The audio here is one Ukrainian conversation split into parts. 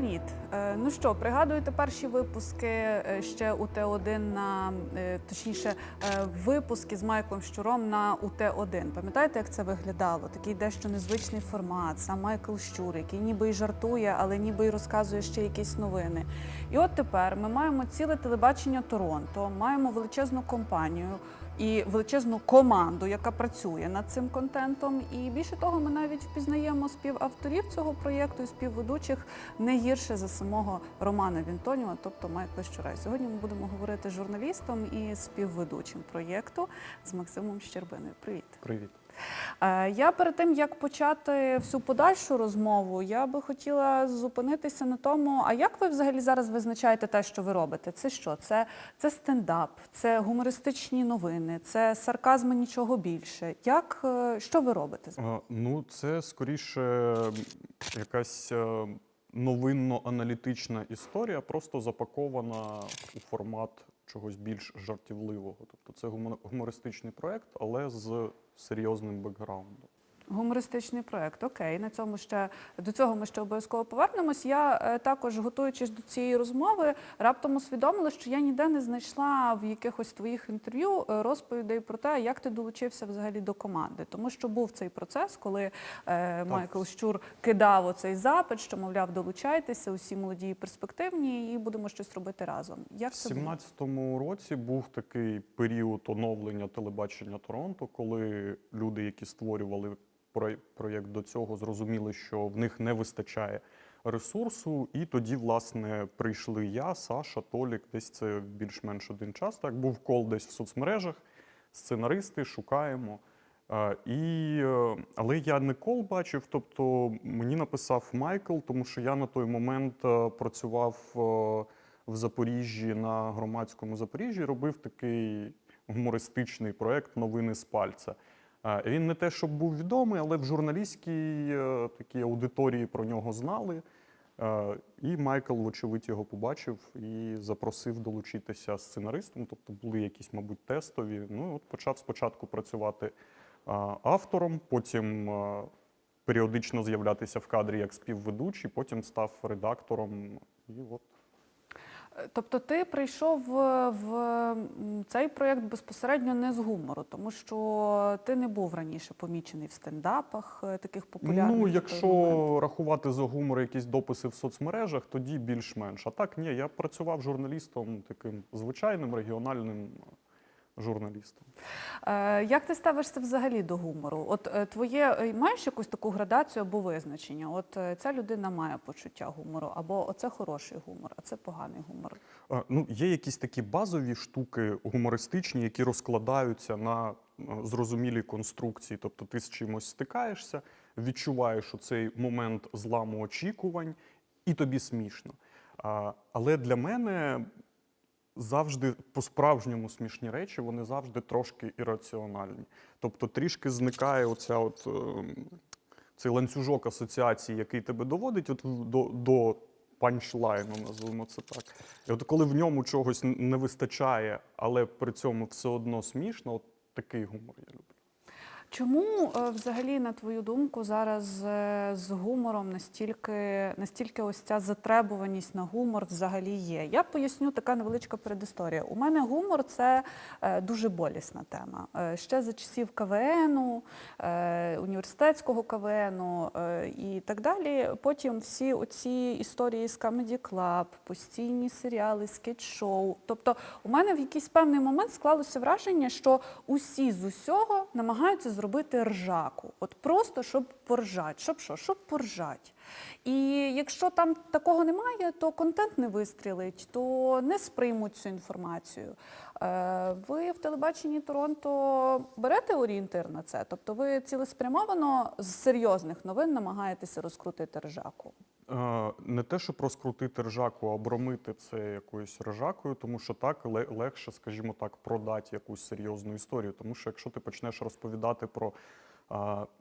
Привіт! Е, Ну що, пригадуєте перші випуски е, ще у Т1 на е, точніше випуски з Майклом Щуром на УТ1. Пам'ятаєте, як це виглядало? Такий дещо незвичний формат. Сам Майкл Щур, який ніби й жартує, але ніби й розказує ще якісь новини. І от тепер ми маємо ціле телебачення Торонто, маємо величезну компанію. І величезну команду, яка працює над цим контентом. І більше того, ми навіть впізнаємо співавторів цього проєкту і співведучих не гірше за самого Романа Вінтоніва, тобто Майкла Щурай. Сьогодні ми будемо говорити з журналістом і співведучим проєкту з Максимом Щербиною. Привіт. Привіт. Е, Я перед тим як почати всю подальшу розмову, я би хотіла зупинитися на тому, а як ви взагалі зараз визначаєте те, що ви робите? Це що? Це, це стендап, це гумористичні новини, це сарказм нічого більше. Як е, що ви робите? Ну, це скоріше якась е, новинно-аналітична історія, просто запакована у формат чогось більш жартівливого. Тобто це гумор- гумористичний проект, але з серйозним бекграундом. Гумористичний проект. Окей, на цьому ще до цього ми ще обов'язково повернемось. Я е, також, готуючись до цієї розмови, раптом усвідомила, що я ніде не знайшла в якихось твоїх інтерв'ю е, розповідей про те, як ти долучився взагалі до команди. Тому що був цей процес, коли е, Майкл Щур кидав оцей запит, що мовляв, долучайтеся, усі молоді і перспективні, і будемо щось робити разом. Як це було? 17-му році був такий період оновлення телебачення Торонто, коли люди, які створювали проєкт до цього, зрозуміли, що в них не вистачає ресурсу. І тоді, власне, прийшли я, Саша, Толік. Десь це більш-менш один час. Так був кол десь в соцмережах, сценаристи, шукаємо. Е, І, е, але я не кол бачив, тобто мені написав Майкл, тому що я на той момент е, працював в Запоріжжі на громадському Запоріжжі, робив такий гумористичний проект Новини з пальця. Він не те, щоб був відомий, але в журналістській е, такій аудиторії про нього знали. Е, І Майкл, вочевидь, його побачив і запросив долучитися сценаристом. Тобто були якісь, мабуть, тестові. Ну, от почав спочатку працювати автором, потім е, періодично з'являтися в кадрі як співведучий, потім став редактором. І от Тобто ти прийшов в, в цей проєкт безпосередньо не з гумору, тому що ти не був раніше помічений в стендапах е, таких популярних. Ну, якщо момент. рахувати за гумор якісь дописи в соцмережах, тоді більш-менш. А так ні, я працював журналістом таким звичайним регіональним журналістом. Е, Як ти ставишся взагалі до гумору? От е, твоє е, маєш якусь таку градацію або визначення? От ця людина має почуття гумору, або оце хороший гумор, а це поганий гумор. А, Ну, є якісь такі базові штуки гумористичні, які розкладаються на зрозумілі конструкції. Тобто ти з чимось стикаєшся, відчуваєш у цей момент зламу очікувань, і тобі смішно. А, Але для мене завжди по-справжньому смішні речі, вони завжди трошки ірраціональні. Тобто трішки зникає оця от. ем, Цей ланцюжок асоціації, який тебе доводить от до, до панчлайну, називаємо це так. І от коли в ньому чогось не вистачає, але при цьому все одно смішно, от такий гумор я люблю. Чому е, взагалі, на твою думку, зараз е, з гумором настільки, настільки ось ця затребуваність на гумор взагалі є? Я поясню така невеличка передісторія. У мене гумор це е, дуже болісна тема. Ще за часів КВНу, університетського КВНу і так далі. Потім всі оці історії з Comedy Club, постійні серіали, скетч-шоу. Тобто, у мене в якийсь певний момент склалося враження, що усі з усього намагаються зробити ржаку. От просто щоб поржать. Щоб що? Щоб поржать. І якщо там такого немає, то контент не вистрілить, то не сприймуть цю інформацію. Е, Ви в телебаченні Торонто берете орієнтир на це? Тобто ви цілеспрямовано з серйозних новин намагаєтеся розкрутити ржаку? Е, Не те, щоб розкрутити ржаку, а обромити це якоюсь ржакою, тому що так ле- легше, скажімо так, продати якусь серйозну історію. Тому що якщо ти почнеш розповідати про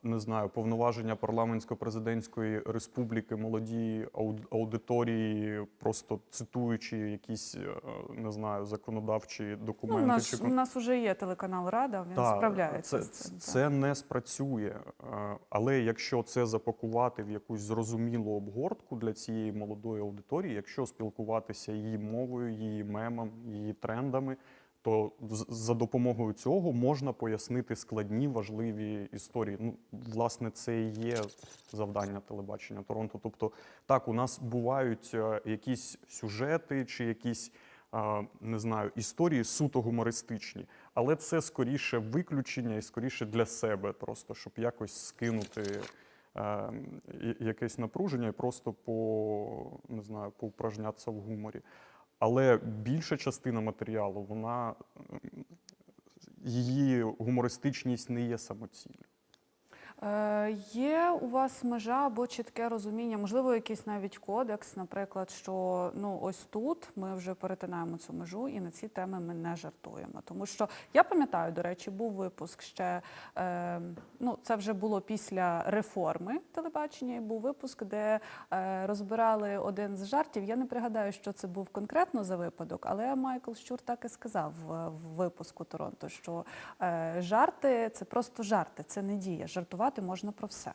не знаю, повноваження парламентсько-президентської республіки, молоді аудиторії, просто цитуючи якісь е, не знаю, законодавчі Ну, у документи. нас, чи у нас вже є телеканал Рада, він та, справляється це, з цим. це, не спрацює. Але якщо це запакувати в якусь зрозумілу обгортку для цієї молодої аудиторії, якщо спілкуватися її мовою, її мемом, її трендами, то за допомогою цього можна пояснити складні важливі історії. Ну, власне, це і є завдання телебачення Торонто. Тобто, так, у нас бувають е, якісь сюжети чи якісь не знаю, історії суто гумористичні, але це скоріше виключення і скоріше для себе, просто щоб якось скинути е, якесь напруження і просто по не знаю, поупражнятися в гуморі. Але більша частина матеріалу, вона її гумористичність не є самоціллю. Е, є у вас межа або чітке розуміння, можливо, якийсь навіть кодекс, наприклад, що ну ось тут ми вже перетинаємо цю межу, і на ці теми ми не жартуємо. Тому що я пам'ятаю, до речі, був випуск ще е, ну це вже було після реформи телебачення. І був випуск, де е, розбирали один з жартів. Я не пригадаю, що це був конкретно за випадок, але Майкл Щур так і сказав в, в випуску Торонто, що е, жарти це просто жарти, це не дія. Жартувати можна про все.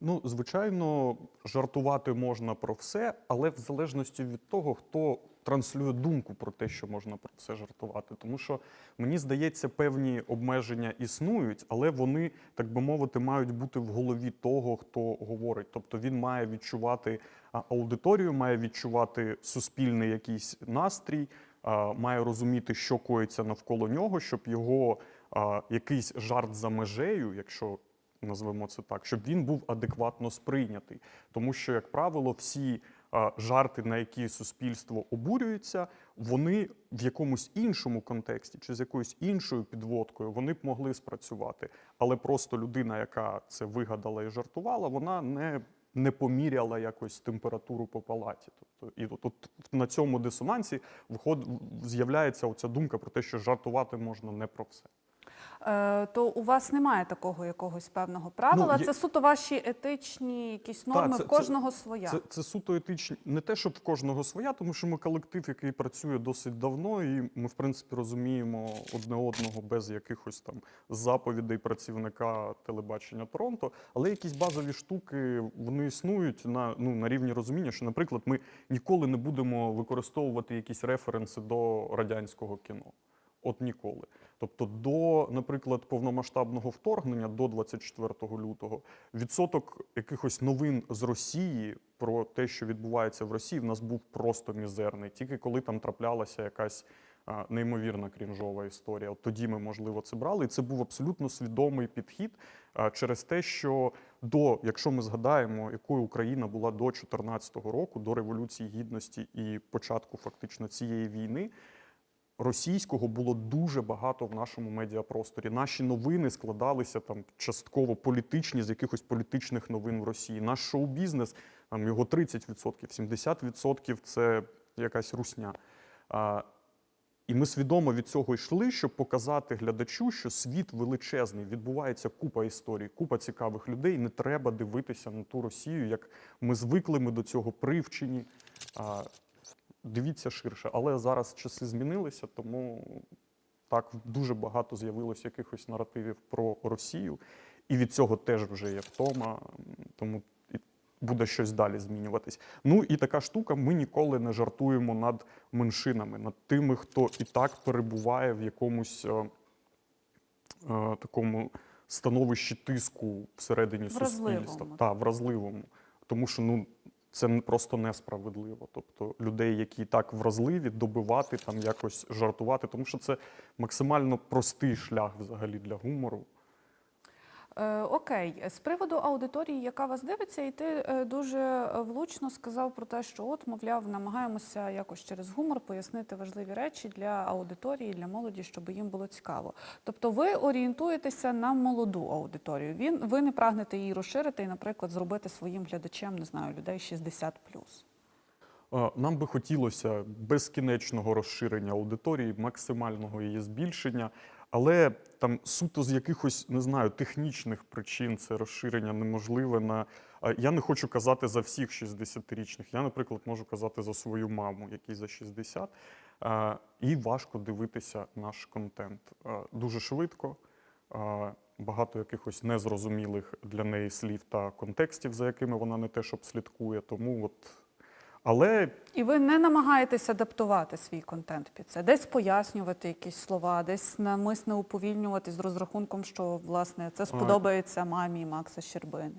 Ну, звичайно, жартувати можна про все, але в залежності від того, хто транслює думку про те, що можна про все жартувати. Тому що мені здається, певні обмеження існують, але вони, так би мовити, мають бути в голові того, хто говорить. Тобто він має відчувати аудиторію, має відчувати суспільний якийсь настрій, має розуміти, що коїться навколо нього, щоб його якийсь жарт за межею, якщо назвемо це так, щоб він був адекватно сприйнятий. Тому що, як правило, всі жарти, на які суспільство обурюється, вони в якомусь іншому контексті чи з якоюсь іншою підводкою вони б могли спрацювати. Але просто людина, яка це вигадала і жартувала, вона не, не поміряла якось температуру по палаті. Тобто, і от, от на цьому дисонансі виход, з'являється оця думка про те, що жартувати можна не про все. Е, то у вас немає такого якогось певного правила. Ну, Це суто ваші етичні якісь норми це- в кожного своя. Це, це суто етичні, не те, щоб в кожного своя, тому що ми колектив, який працює досить давно, і ми, в принципі, розуміємо одне одного без якихось там заповідей працівника телебачення Торонто. Але якісь базові штуки вони існують на, ну, на рівні розуміння, що, наприклад, ми ніколи не будемо використовувати якісь референси до радянського кіно. От ніколи. Тобто, до, наприклад, повномасштабного вторгнення до 24 лютого відсоток якихось новин з Росії про те, що відбувається в Росії, в нас був просто мізерний. Тільки коли там траплялася якась неймовірна крінжова історія. От тоді ми, можливо, це брали. І це був абсолютно свідомий підхід через те, що до, якщо ми згадаємо, якою Україна була до 2014 року, до Революції Гідності і початку фактично цієї війни. Російського було дуже багато в нашому медіапросторі. Наші новини складалися там частково політичні з якихось політичних новин в Росії. Наш шоу-бізнес там його 30%, 70% це якась русня. А, і ми свідомо від цього йшли, щоб показати глядачу, що світ величезний, відбувається купа історій, купа цікавих людей. Не треба дивитися на ту Росію, як ми звикли, ми до цього привчені. А, дивіться ширше. Але зараз часи змінилися, тому так дуже багато з'явилось якихось наративів про Росію, і від цього теж вже є втома, тому буде щось далі змінюватись. Ну і така штука: ми ніколи не жартуємо над меншинами, над тими, хто і так перебуває в якомусь е, е, такому становищі тиску всередині Вразливому. суспільства. Та, вразливому. Тому що ну. Це просто несправедливо. Тобто людей, які так вразливі, добивати там якось жартувати, тому що це максимально простий шлях взагалі для гумору. Е, окей, з приводу аудиторії, яка вас дивиться, і ти е, дуже е, влучно сказав про те, що от, мовляв, намагаємося якось через гумор пояснити важливі речі для аудиторії, для молоді, щоб їм було цікаво. Тобто ви орієнтуєтеся на молоду аудиторію. Він ви не прагнете її розширити і, наприклад, зробити своїм глядачем, не знаю, людей 60+. Е, Нам би хотілося безкінечного розширення аудиторії, максимального її збільшення. Але там суто з якихось не знаю технічних причин це розширення неможливе на. Я не хочу казати за всіх 60-річних. Я, наприклад, можу казати за свою маму, якій за 60. А, І важко дивитися наш контент. Дуже швидко, багато якихось незрозумілих для неї слів та контекстів, за якими вона не те, щоб слідкує. Тому от. Але І ви не намагаєтесь адаптувати свій контент під це, десь пояснювати якісь слова, десь намисне уповільнювати з розрахунком, що власне це сподобається мамі Макса Щербини.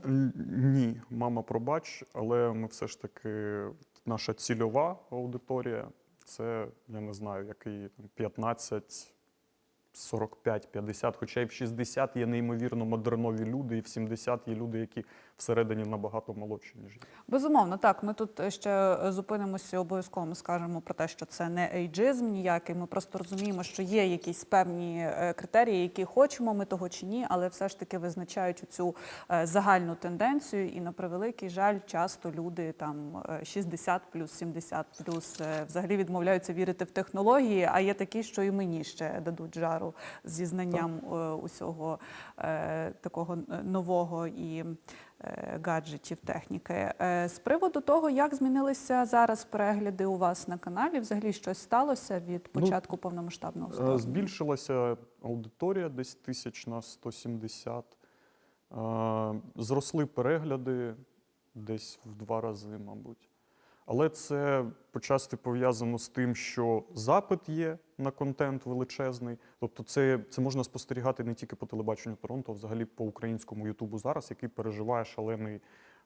Ні, мама, пробач, але ми все ж таки наша цільова аудиторія це я не знаю, який там, 15, 45, 50, хоча й в 60 є неймовірно модернові люди, і в 70 є люди, які всередині набагато молодші, ніж я. Безумовно, так. Ми тут ще зупинимося і обов'язково ми скажемо про те, що це не ейджизм ніякий. Ми просто розуміємо, що є якісь певні е, критерії, які хочемо ми того чи ні, але все ж таки визначають цю е, загальну тенденцію. І на превеликий жаль, часто люди там е, 60 плюс 70 плюс е, взагалі відмовляються вірити в технології. А є такі, що і мені ще дадуть жару зі знанням е, усього е, такого е, нового і е, гаджетів, техніки. Е, З приводу того, як змінилися зараз перегляди у вас на каналі, взагалі щось сталося від Ну, початку повномасштабного Е, вторгнення? Збільшилася аудиторія десь тисяч на 170. Е, Зросли перегляди десь в два рази, мабуть. Але це почасти пов'язано з тим, що запит є на контент величезний. Тобто, це, це можна спостерігати не тільки по телебаченню Торонто, а взагалі по українському Ютубу зараз, який переживає шалений,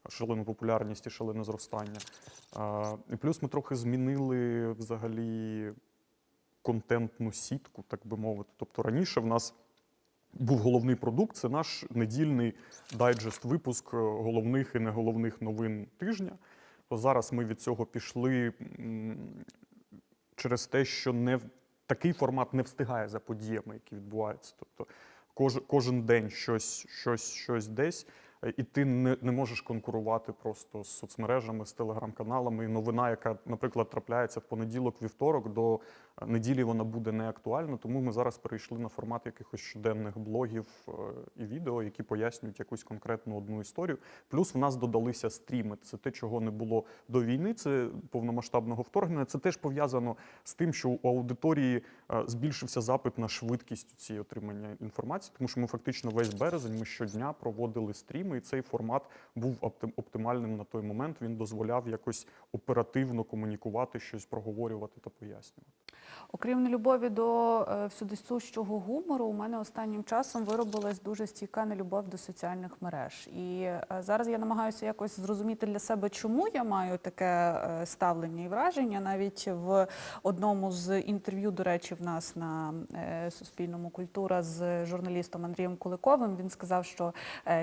шалену популярність і шалене зростання. А, і плюс ми трохи змінили взагалі контентну сітку, так би мовити. Тобто раніше в нас був головний продукт, це наш недільний дайджест-випуск е, головних і неголовних новин тижня. То зараз ми від цього пішли через те, що не такий формат не встигає за подіями, які відбуваються. Тобто кож, кожен день щось, щось, щось десь. І ти не, не можеш конкурувати просто з соцмережами, з телеграм-каналами. І новина, яка, наприклад, трапляється в понеділок, вівторок, до неділі вона буде не актуальна. Тому ми зараз перейшли на формат якихось щоденних блогів е, і відео, які пояснюють якусь конкретну одну історію. Плюс в нас додалися стріми. Це те, чого не було до війни. Це повномасштабного вторгнення. Це теж пов'язано з тим, що у аудиторії е, збільшився запит на швидкість цієї отримання інформації, тому що ми фактично весь березень ми щодня проводили стріми, і цей формат був оптим- оптимальним на той момент. Він дозволяв якось оперативно комунікувати, щось проговорювати та пояснювати. Окрім нелюбові до е, всюдисущого гумору, у мене останнім часом виробилась дуже стійка нелюбов до соціальних мереж. І е, зараз я намагаюся якось зрозуміти для себе, чому я маю таке е, ставлення і враження. Навіть в одному з інтерв'ю, до речі, в нас на Суспільному культура з журналістом Андрієм Куликовим він сказав, що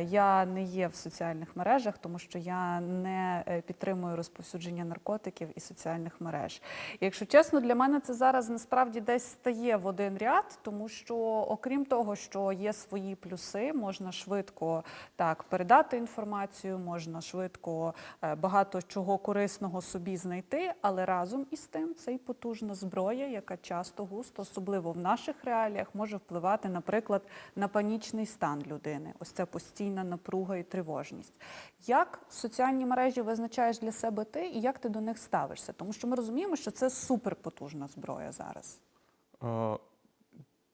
я не є в соціальних мережах, тому що я не підтримую розповсюдження наркотиків і соціальних мереж. І, якщо чесно, для мене це зараз насправді десь стає в один ряд, тому що, окрім того, що є свої плюси, можна швидко так передати інформацію, можна швидко е, багато чого корисного собі знайти, але разом із тим це й потужна зброя, яка часто густо, особливо в наших реаліях, може впливати, наприклад, на панічний стан людини. Ось це постійна напруга і тривожність. Як соціальні мережі визначаєш для себе ти і як ти до них ставишся? Тому що ми розуміємо, що це суперпотужна зброя зараз. Е,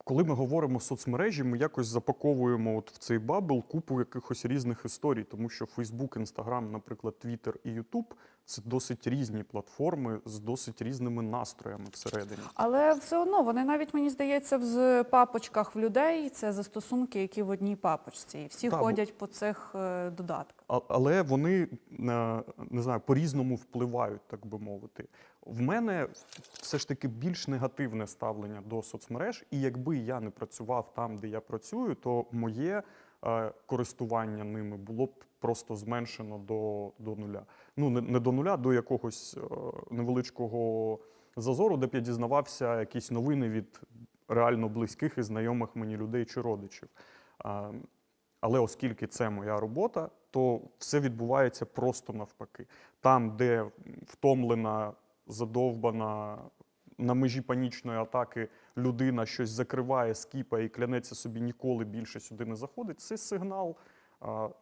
Коли ми говоримо соцмережі, ми якось запаковуємо от в цей бабл купу якихось різних історій, тому що Facebook, Instagram, наприклад, Twitter і YouTube – це досить різні платформи з досить різними настроями всередині. Але все одно вони навіть мені здається в папочках в людей це застосунки, які в одній папочці, і всі бо- ходять по цих е, додатках. Але вони е, не знаю, по-різному впливають, так би мовити. В мене все ж таки більш негативне ставлення до соцмереж, і якби я не працював там, де я працюю, то моє е, користування ними було б просто зменшено до, до нуля. Ну, не, не до нуля, до якогось е, невеличкого зазору, де б я дізнавався якісь новини від реально близьких і знайомих мені людей чи родичів. А, але оскільки це моя робота, то все відбувається просто навпаки. Там, де втомлена, задовбана, на межі панічної атаки людина щось закриває, скіпає і клянеться собі ніколи більше сюди не заходить, це сигнал,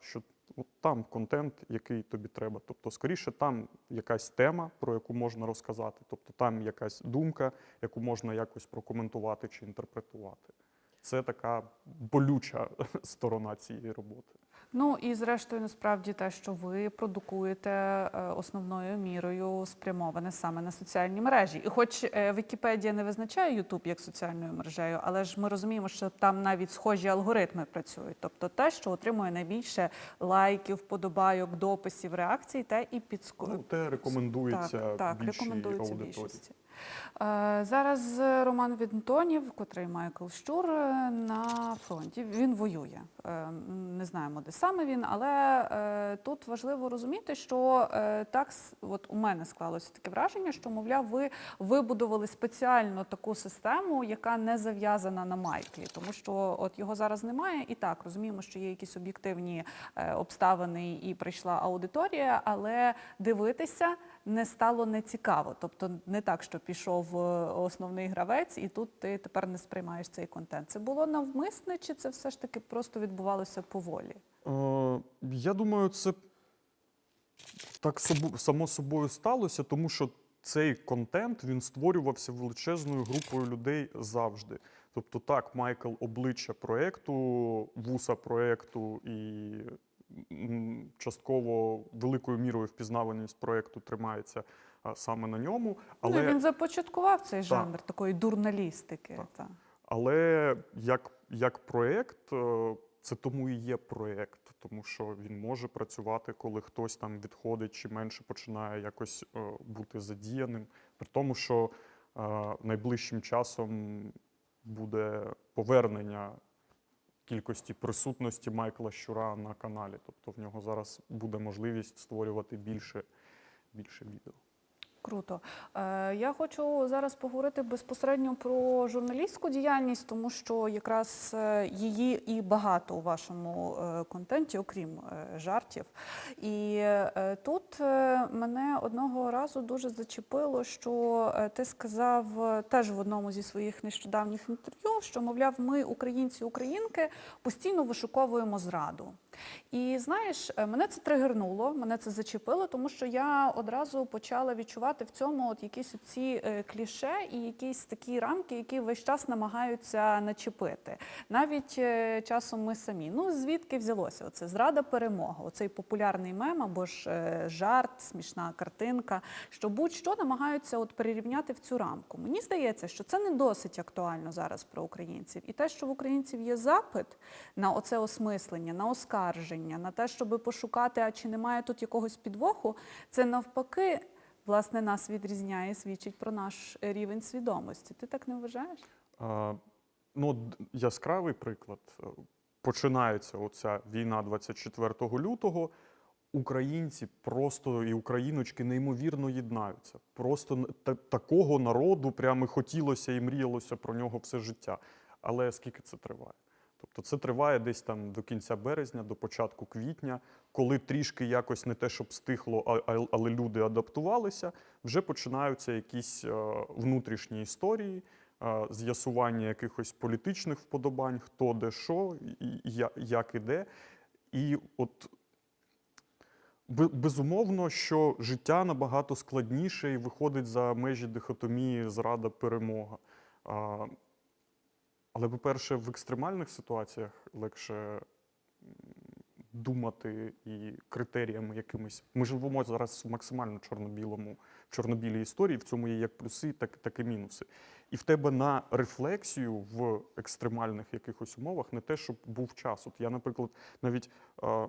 що от там контент, який тобі треба. Тобто, скоріше, там якась тема, про яку можна розказати, тобто там якась думка, яку можна якось прокоментувати чи інтерпретувати. Це така болюча сторона цієї роботи. Ну і зрештою, насправді те, що ви продукуєте е, основною мірою спрямоване саме на соціальні мережі. І хоч е, Вікіпедія не визначає Ютуб як соціальною мережею, але ж ми розуміємо, що там навіть схожі алгоритми працюють. Тобто те, що отримує найбільше лайків, вподобайок, дописів, реакцій, те і підску... Ну, те рекомендується так, так, більшій рекомендується аудиторії. більшості. Е, Зараз Роман Віднтонів, котрий Майкл Щур на фронті. Він воює. Не знаємо, де саме він, але е, тут важливо розуміти, що е, так от у мене склалося таке враження, що мовляв, ви вибудували спеціально таку систему, яка не зав'язана на Майклі, тому що от його зараз немає. І так розуміємо, що є якісь об'єктивні е, обставини, і прийшла аудиторія, але дивитися не стало нецікаво. Тобто не так, що пішов е, основний гравець, і тут ти тепер не сприймаєш цей контент. Це було навмисне, чи це все ж таки просто відбувалося поволі? Е, я думаю, це так само собою сталося, тому що цей контент він створювався величезною групою людей завжди. Тобто, так, Майкл обличчя проєкту, вуса проєкту і частково великою мірою впізнаваність проєкту тримається саме на ньому. Але... Ну, він започаткував цей Так. жанр такої дурналістики. Так. Та. Але як, як проєкт, е, це тому і є проєкт, тому що він може працювати, коли хтось там відходить чи менше починає якось е, бути задіяним. При тому, що е, найближчим часом буде повернення кількості присутності Майкла Щура на каналі. Тобто в нього зараз буде можливість створювати більше, більше відео. Круто. Е, я хочу зараз поговорити безпосередньо про журналістську діяльність, тому що якраз е, її і багато у вашому е, контенті, окрім жартів. І тут мене одного разу дуже зачепило, що ти сказав теж в одному зі своїх нещодавніх інтерв'ю, що мовляв, ми, українці, українки, постійно вишуковуємо зраду. І знаєш, мене це тригернуло, мене це зачепило, тому що я одразу почала відчувати в цьому от якісь ці кліше і якісь такі рамки, які весь час намагаються начепити. Навіть е, часом ми самі. Ну звідки взялося оце зрада перемога? Оцей популярний мем або ж е, жарт, смішна картинка, що будь-що намагаються от перерівняти в цю рамку. Мені здається, що це не досить актуально зараз про українців. І те, що в українців є запит на оце осмислення, на оскарження, на те, щоб пошукати, а чи немає тут якогось підвоху, це навпаки. Власне, нас відрізняє, свідчить про наш рівень свідомості. Ти так не вважаєш? А, Ну, яскравий приклад. Е, Починається оця війна 24 лютого. Українці просто і україночки неймовірно єднаються. Просто та- такого народу прямо хотілося і мріялося про нього все життя. Але скільки це триває? Тобто це триває десь там до кінця березня, до початку квітня, коли трішки якось не те, щоб стихло, але люди адаптувалися, вже починаються якісь е, внутрішні історії, е, з'ясування якихось політичних вподобань, хто де що, як і де. І от безумовно, що життя набагато складніше і виходить за межі дихотомії зрада перемога. Але, по-перше, в екстремальних ситуаціях легше думати і критеріями якимись. Ми живемо зараз в максимально чорно-білому, чорно-білій історії. В цьому є як плюси, так, так і мінуси. І в тебе на рефлексію в екстремальних якихось умовах не те, щоб був час. От я, наприклад, навіть е,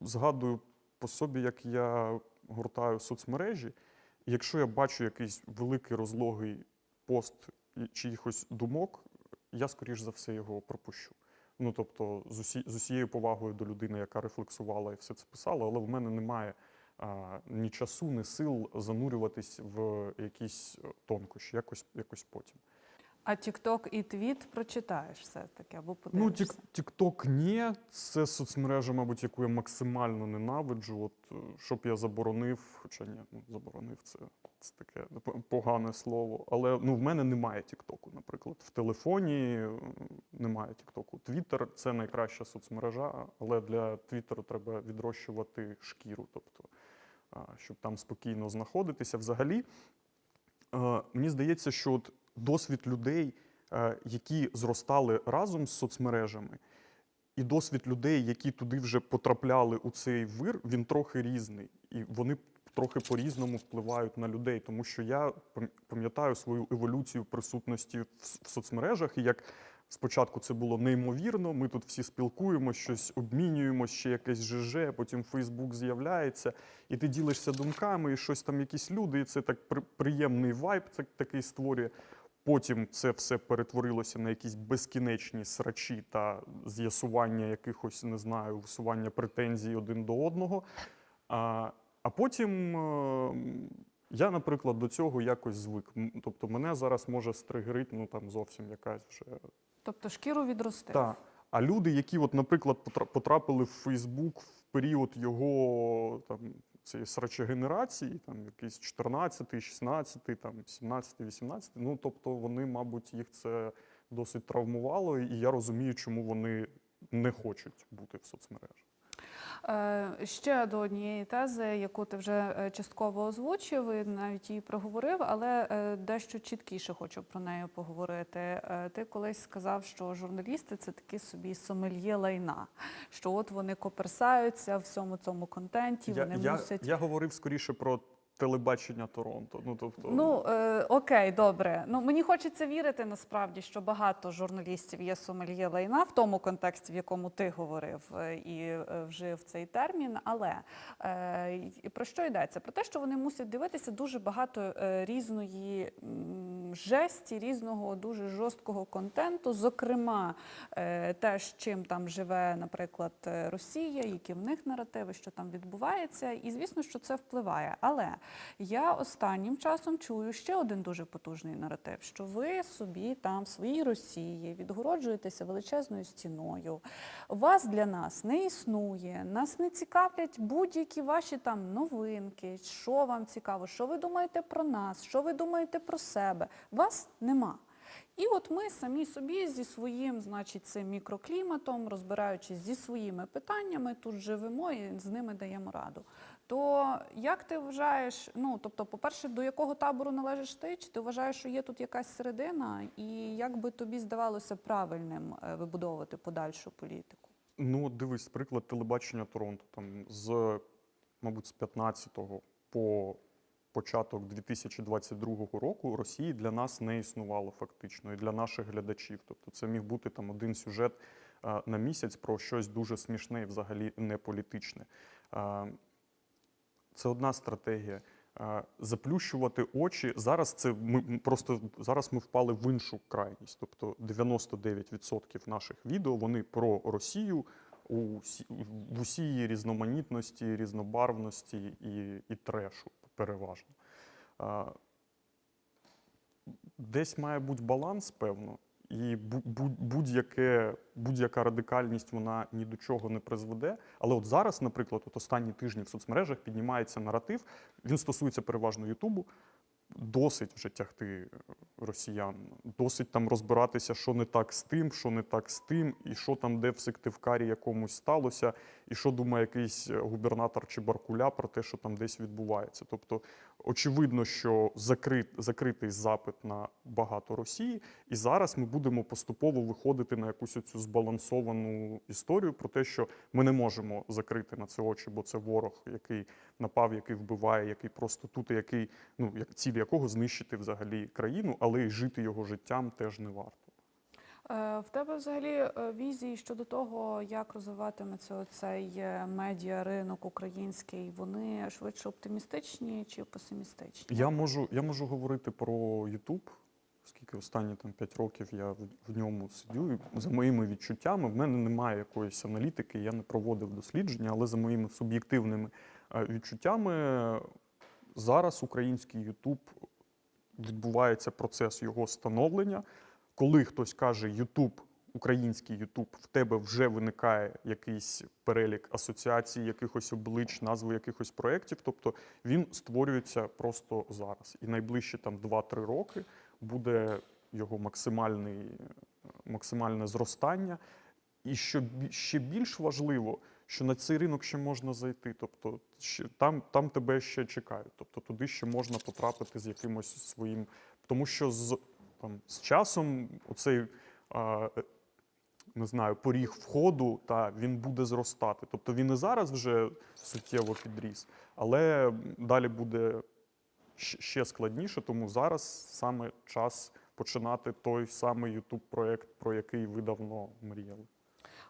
згадую по собі, як я гортаю соцмережі, якщо я бачу якийсь великий розлогий пост чиїхось думок, я, скоріш за все, його пропущу. Ну, тобто, з, усі, з усією повагою до людини, яка рефлексувала і все це писала, але в мене немає а, ні часу, ні сил занурюватись в якісь тонкощі, якось, якось потім. А TikTok і твіт прочитаєш все таки або Ну, подивишся? тік, TikTok ні. Це соцмережа, мабуть, яку я максимально ненавиджу. От щоб я заборонив, хоча ні, ну заборонив це, це таке погане слово. Але ну в мене немає Тіктоку, наприклад. В телефоні е, немає Тіктоку. Твіттер це найкраща соцмережа, але для Твіттеру треба відрощувати шкіру, тобто щоб там спокійно знаходитися. Взагалі, е, мені здається, що от досвід людей, е, які зростали разом з соцмережами, і досвід людей, які туди вже потрапляли у цей вир, він трохи різний. І вони трохи по-різному впливають на людей. Тому що я пам'ятаю свою еволюцію присутності в соцмережах, і як спочатку це було неймовірно. Ми тут всі спілкуємося, щось обмінюємося, ще якесь ЖЖ, потім Фейсбук з'являється, і ти ділишся думками, і щось там якісь люди, і це так приємний вайб так, такий створює. Потім це все перетворилося на якісь безкінечні срачі та з'ясування якихось, не знаю, висування претензій один до одного. А, а потім е, я, наприклад, до цього якось звик. Тобто мене зараз може стригерити, ну там зовсім якась вже Тобто шкіру відростив. та. А люди, які, от, наприклад, потра- потрапили в Фейсбук в період його там, цієї срачогенерації, там якийсь 14, 16, там, 17, 18, ну тобто вони, мабуть, їх це досить травмувало, і я розумію, чому вони не хочуть бути в соцмережах. Е, Ще до однієї тези, яку ти вже е, частково озвучив, і навіть її проговорив, але е, дещо чіткіше хочу про неї поговорити. Ти колись сказав, що журналісти це такі собі сомельє лайна, що от вони коперсаються в всьому цьому контенті, вони я, мусять. я говорив скоріше про телебачення Торонто. Ну, тобто, Ну е, окей, добре. Ну мені хочеться вірити насправді, що багато журналістів є сомельє лайна в тому контексті, в якому ти говорив е, і е, вжив цей термін. Але е, про що йдеться? Про те, що вони мусять дивитися дуже багато е, різної жесті, різного дуже жорсткого контенту, зокрема е, те, з чим там живе, наприклад, Росія, які в них наративи, що там відбувається, і звісно, що це впливає. Але я останнім часом чую ще один дуже потужний наратив, що ви собі там в своїй Росії відгороджуєтеся величезною стіною. Вас для нас не існує, нас не цікавлять будь-які ваші там новинки, що вам цікаво, що ви думаєте про нас, що ви думаєте про себе. Вас нема. І от ми самі собі зі своїм, значить, цим мікрокліматом, розбираючись зі своїми питаннями, тут живемо і з ними даємо раду. То як ти вважаєш, ну тобто, по-перше, до якого табору належиш ти? Чи ти вважаєш, що є тут якась середина? І як би тобі здавалося правильним е, вибудовувати подальшу політику? Ну, дивись, приклад телебачення Торонто. Там з, мабуть, з 15-го по початок 2022 року Росії для нас не існувало фактично, і для наших глядачів. Тобто це міг бути там один сюжет на місяць про щось дуже смішне і взагалі не політичне. Це одна стратегія. Заплющувати очі зараз. Це ми просто зараз ми впали в іншу крайність. Тобто 99% наших відео вони про Росію в усій її різноманітності, різнобарвності і, і трешу переважно. Десь має бути баланс, певно, і будь-яка радикальність вона ні до чого не призведе. Але от зараз, наприклад, от останні тижні в соцмережах піднімається наратив. Він стосується переважно Ютубу. Досить вже тягти росіян, досить там розбиратися, що не так з тим, що не так з тим, і що там, де в Сиктивкарі якомусь сталося, і що думає якийсь е, губернатор чи Баркуля про те, що там десь відбувається. Тобто, очевидно, що закрит, закритий запит на багато Росії, і зараз ми будемо поступово виходити на якусь цю збалансовану історію про те, що ми не можемо закрити на це очі, бо це ворог, який напав, який вбиває, який просто тут, який ну як ціль якого знищити взагалі країну, але й жити його життям теж не варто. Е, В тебе взагалі е, візії щодо того, як розвиватиметься цей медіа ринок український, вони швидше оптимістичні чи песимістичні? Я можу, я можу говорити про YouTube, оскільки останні там 5 років я в, ньому сидю. І за моїми відчуттями, в мене немає якоїсь аналітики, я не проводив дослідження, але за моїми суб'єктивними е, відчуттями зараз український YouTube відбувається процес його становлення. Коли хтось каже Ютуб, український Ютуб, в тебе вже виникає якийсь перелік асоціацій, якихось облич, назви якихось проєктів. Тобто він створюється просто зараз. І найближчі там 2-3 роки буде його максимальний, максимальне зростання. І що ще більш важливо, що на цей ринок ще можна зайти. Тобто там, там тебе ще чекають. Тобто туди ще можна потрапити з якимось своїм. Тому що з, там, з часом оцей. Не знаю, поріг входу, та він буде зростати. Тобто він і зараз вже суттєво підріс, але далі буде ще складніше, тому зараз саме час починати той самий youtube проект про який ви давно мріяли.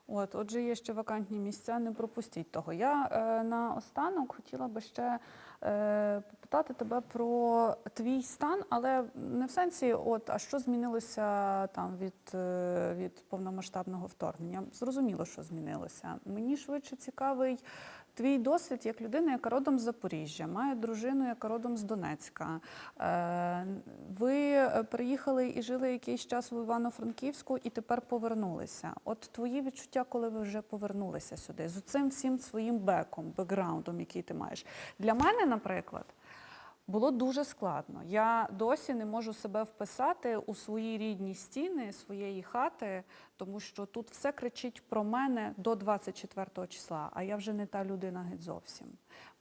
От, отже, є ще вакантні місця, не пропустіть того. Я е, на останок хотіла би ще е, попитати тебе про твій стан, але не в сенсі, от, а що змінилося там від, е, від повномасштабного вторгнення? Зрозуміло, що змінилося. Мені швидше цікавий твій досвід як людина, яка родом з Запоріжжя, має дружину, яка родом з Донецька. Е, ви е, приїхали і жили якийсь час в Івано-Франківську і тепер повернулися. От твої відчуття, коли ви вже повернулися сюди, з цим всім своїм беком, бекграундом, який ти маєш. Для мене, наприклад, було дуже складно. Я досі не можу себе вписати у свої рідні стіни своєї хати, тому що тут все кричить про мене до 24 числа, а я вже не та людина геть зовсім.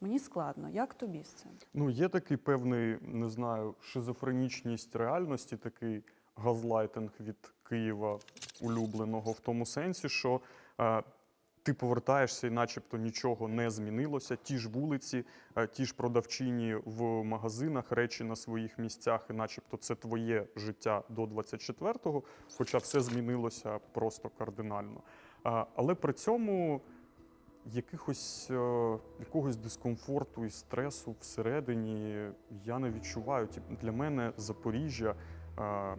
Мені складно. Як тобі з цим? Ну, є такий певний, не знаю, шизофренічність реальності, такий газлайтинг від Києва улюбленого в тому сенсі, що е, ти повертаєшся і начебто нічого не змінилося. Ті ж вулиці, е, ті ж продавчині в магазинах, речі на своїх місцях, і начебто це твоє життя до 24-го, хоча все змінилося просто кардинально. Але при цьому якихось, е, якогось дискомфорту і стресу всередині я не відчуваю. Для мене Запоріжжя, е,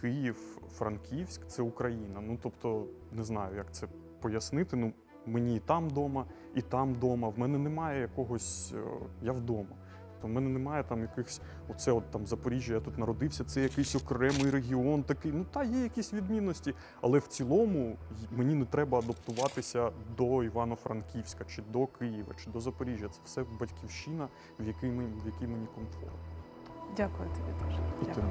Київ, Франківськ це Україна. Ну тобто, не знаю, як це пояснити. Ну, мені і там вдома, і там вдома. В мене немає якогось. е, Я вдома. Тобто в мене немає там якихось, оце от там Запоріжжя, я тут народився, це якийсь окремий регіон такий. Ну та є якісь відмінності, але в цілому мені не треба адаптуватися до Івано-Франківська, чи до Києва, чи до Запоріжжя. Це все батьківщина, в якій мені, в якій мені комфортно. Дякую тобі дуже. Дякую.